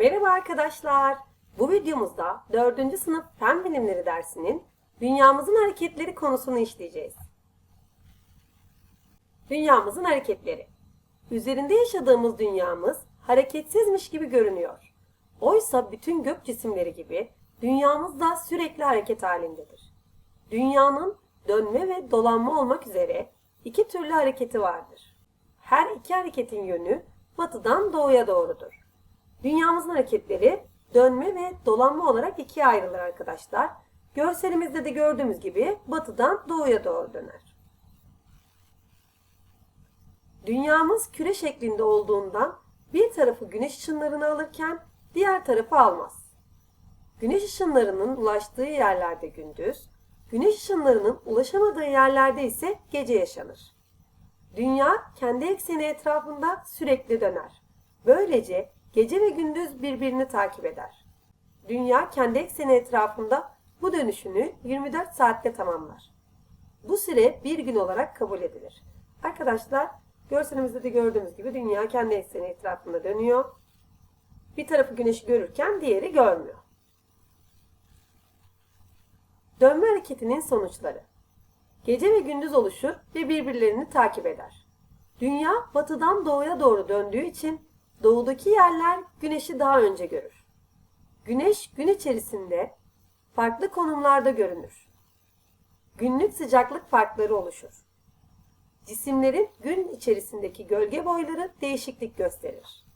Merhaba arkadaşlar. Bu videomuzda 4. sınıf Fen Bilimleri dersinin Dünyamızın hareketleri konusunu işleyeceğiz. Dünyamızın hareketleri. Üzerinde yaşadığımız dünyamız hareketsizmiş gibi görünüyor. Oysa bütün gök cisimleri gibi dünyamız da sürekli hareket halindedir. Dünyanın dönme ve dolanma olmak üzere iki türlü hareketi vardır. Her iki hareketin yönü batıdan doğuya doğrudur. Dünyamızın hareketleri dönme ve dolanma olarak ikiye ayrılır arkadaşlar. Görselimizde de gördüğümüz gibi batıdan doğuya doğru döner. Dünyamız küre şeklinde olduğundan bir tarafı güneş ışınlarını alırken diğer tarafı almaz. Güneş ışınlarının ulaştığı yerlerde gündüz, güneş ışınlarının ulaşamadığı yerlerde ise gece yaşanır. Dünya kendi ekseni etrafında sürekli döner. Böylece gece ve gündüz birbirini takip eder. Dünya kendi ekseni etrafında bu dönüşünü 24 saatte tamamlar. Bu süre bir gün olarak kabul edilir. Arkadaşlar görselimizde de gördüğümüz gibi dünya kendi ekseni etrafında dönüyor. Bir tarafı güneşi görürken diğeri görmüyor. Dönme hareketinin sonuçları. Gece ve gündüz oluşur ve birbirlerini takip eder. Dünya batıdan doğuya doğru döndüğü için doğudaki yerler güneşi daha önce görür. Güneş gün içerisinde farklı konumlarda görünür. Günlük sıcaklık farkları oluşur. Cisimlerin gün içerisindeki gölge boyları değişiklik gösterir.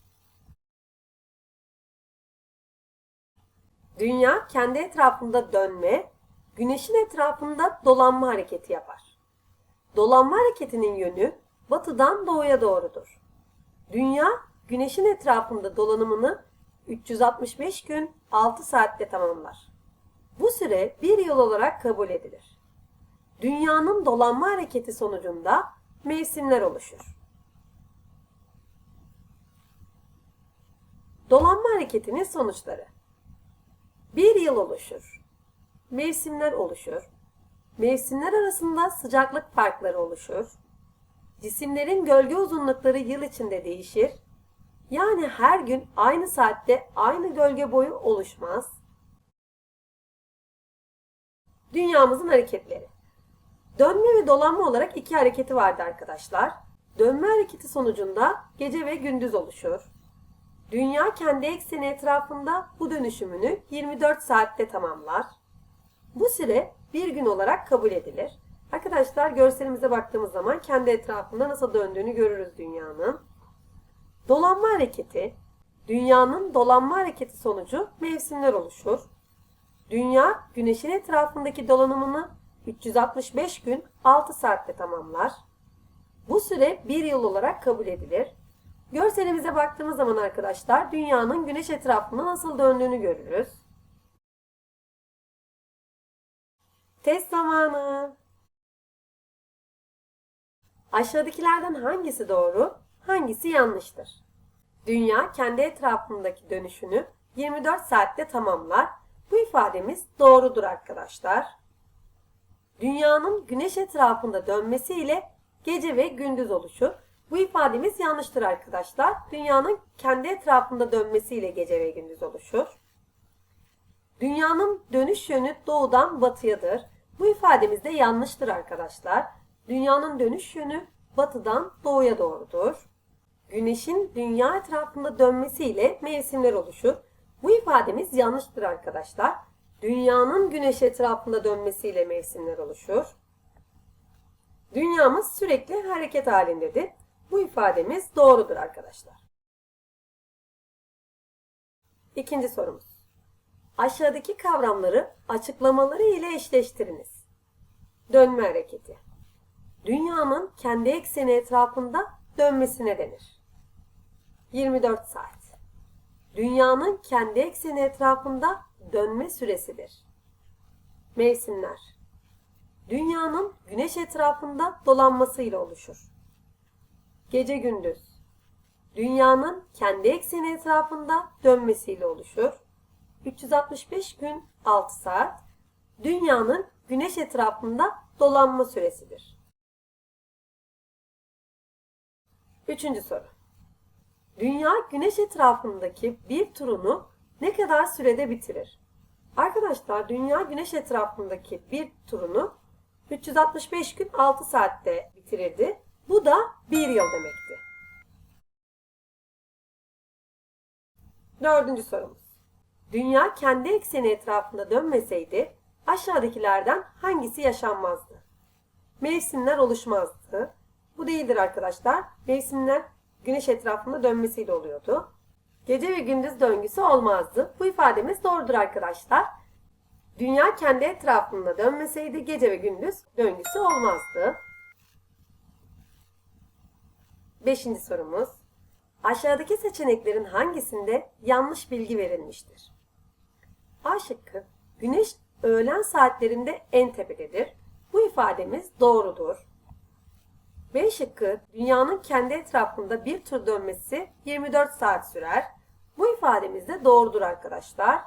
Dünya kendi etrafında dönme, güneşin etrafında dolanma hareketi yapar. Dolanma hareketinin yönü batıdan doğuya doğrudur. Dünya güneşin etrafında dolanımını 365 gün 6 saatte tamamlar. Bu süre bir yıl olarak kabul edilir. Dünyanın dolanma hareketi sonucunda mevsimler oluşur. Dolanma hareketinin sonuçları. Bir yıl oluşur. Mevsimler oluşur. Mevsimler arasında sıcaklık farkları oluşur. Cisimlerin gölge uzunlukları yıl içinde değişir. Yani her gün aynı saatte aynı gölge boyu oluşmaz. Dünyamızın hareketleri. Dönme ve dolanma olarak iki hareketi vardı arkadaşlar. Dönme hareketi sonucunda gece ve gündüz oluşur. Dünya kendi ekseni etrafında bu dönüşümünü 24 saatte tamamlar. Bu süre bir gün olarak kabul edilir. Arkadaşlar görselimize baktığımız zaman kendi etrafında nasıl döndüğünü görürüz dünyanın. Dolanma hareketi, dünyanın dolanma hareketi sonucu mevsimler oluşur. Dünya güneşin etrafındaki dolanımını 365 gün 6 saatte tamamlar. Bu süre bir yıl olarak kabul edilir. Görselimize baktığımız zaman arkadaşlar dünyanın güneş etrafında nasıl döndüğünü görürüz. Test zamanı. Aşağıdakilerden hangisi doğru, hangisi yanlıştır? Dünya kendi etrafındaki dönüşünü 24 saatte tamamlar. Bu ifademiz doğrudur arkadaşlar. Dünyanın güneş etrafında dönmesiyle gece ve gündüz oluşur. Bu ifademiz yanlıştır arkadaşlar. Dünyanın kendi etrafında dönmesiyle gece ve gündüz oluşur. Dünyanın dönüş yönü doğudan batıyadır. Bu ifademiz de yanlıştır arkadaşlar. Dünyanın dönüş yönü batıdan doğuya doğrudur. Güneşin dünya etrafında dönmesiyle mevsimler oluşur. Bu ifademiz yanlıştır arkadaşlar. Dünyanın güneş etrafında dönmesiyle mevsimler oluşur. Dünyamız sürekli hareket halindedir. Bu ifademiz doğrudur arkadaşlar. İkinci sorumuz. Aşağıdaki kavramları açıklamaları ile eşleştiriniz. Dönme hareketi. Dünyanın kendi ekseni etrafında dönmesine denir. 24 saat. Dünyanın kendi ekseni etrafında dönme süresidir. Mevsimler. Dünyanın güneş etrafında dolanmasıyla oluşur. Gece gündüz. Dünyanın kendi ekseni etrafında dönmesiyle oluşur. 365 gün 6 saat. Dünyanın güneş etrafında dolanma süresidir. Üçüncü soru. Dünya güneş etrafındaki bir turunu ne kadar sürede bitirir? Arkadaşlar dünya güneş etrafındaki bir turunu 365 gün 6 saatte bitirirdi. Bu da bir yıl demekti. Dördüncü sorumuz. Dünya kendi ekseni etrafında dönmeseydi aşağıdakilerden hangisi yaşanmazdı? Mevsimler oluşmazdı. Bu değildir arkadaşlar. Mevsimler güneş etrafında dönmesiyle oluyordu. Gece ve gündüz döngüsü olmazdı. Bu ifademiz doğrudur arkadaşlar. Dünya kendi etrafında dönmeseydi gece ve gündüz döngüsü olmazdı. Beşinci sorumuz. Aşağıdaki seçeneklerin hangisinde yanlış bilgi verilmiştir? A şıkkı. Güneş öğlen saatlerinde en tepededir. Bu ifademiz doğrudur. B şıkkı. Dünyanın kendi etrafında bir tur dönmesi 24 saat sürer. Bu ifademiz de doğrudur arkadaşlar.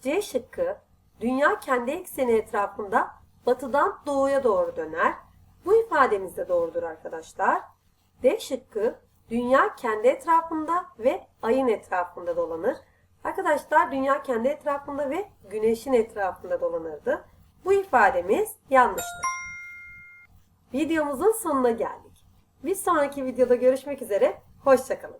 C şıkkı. Dünya kendi ekseni etrafında batıdan doğuya doğru döner. Bu ifademiz de doğrudur arkadaşlar. D şıkkı dünya kendi etrafında ve ayın etrafında dolanır. Arkadaşlar dünya kendi etrafında ve güneşin etrafında dolanırdı. Bu ifademiz yanlıştır. Videomuzun sonuna geldik. Bir sonraki videoda görüşmek üzere. Hoşçakalın.